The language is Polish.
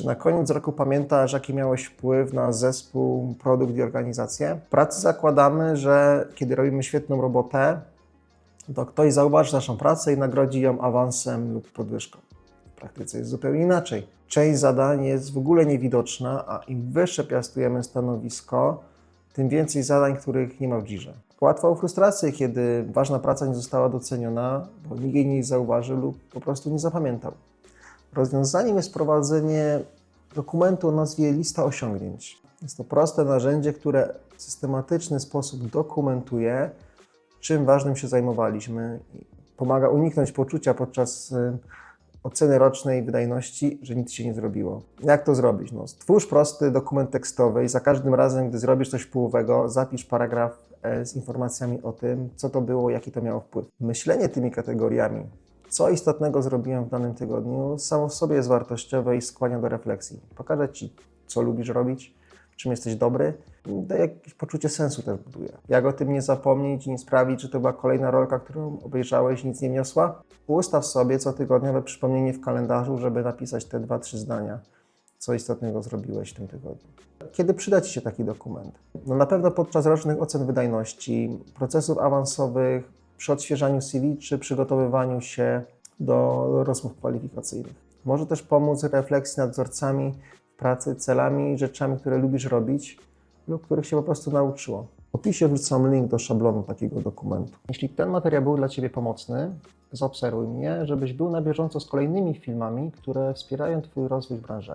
Czy na koniec roku pamiętasz, jaki miałeś wpływ na zespół, produkt i organizację? W pracy zakładamy, że kiedy robimy świetną robotę, to ktoś zauważy naszą pracę i nagrodzi ją awansem lub podwyżką. W praktyce jest zupełnie inaczej. Część zadań jest w ogóle niewidoczna, a im wyższe piastujemy stanowisko, tym więcej zadań, których nie ma w dzirze. Łatwo o frustrację, kiedy ważna praca nie została doceniona, bo nikt jej nie zauważył lub po prostu nie zapamiętał. Rozwiązaniem jest prowadzenie dokumentu o nazwie lista osiągnięć. Jest to proste narzędzie, które w systematyczny sposób dokumentuje, czym ważnym się zajmowaliśmy pomaga uniknąć poczucia podczas y, oceny rocznej wydajności, że nic się nie zrobiło. Jak to zrobić? No, stwórz prosty dokument tekstowy i za każdym razem, gdy zrobisz coś wpływowego, zapisz paragraf e, z informacjami o tym, co to było, jaki to miało wpływ. Myślenie tymi kategoriami, co istotnego zrobiłem w danym tygodniu, samo w sobie jest wartościowe i skłania do refleksji. Pokaże Ci, co lubisz robić, w czym jesteś dobry, daje jakieś poczucie sensu też buduje. Jak o tym nie zapomnieć i nie sprawić, że to była kolejna rolka, którą obejrzałeś i nic nie niosła? Ustaw sobie cotygodniowe przypomnienie w kalendarzu, żeby napisać te dwa, trzy zdania, co istotnego zrobiłeś w tym tygodniu. Kiedy przyda Ci się taki dokument? No na pewno podczas rocznych ocen wydajności, procesów awansowych, przy odświeżaniu CV czy przygotowywaniu się do rozmów kwalifikacyjnych. Może też pomóc refleksji nad wzorcami pracy, celami, rzeczami, które lubisz robić lub których się po prostu nauczyło. W opisie wrzucam link do szablonu takiego dokumentu. Jeśli ten materiał był dla Ciebie pomocny, zaobserwuj mnie, żebyś był na bieżąco z kolejnymi filmami, które wspierają Twój rozwój w branży.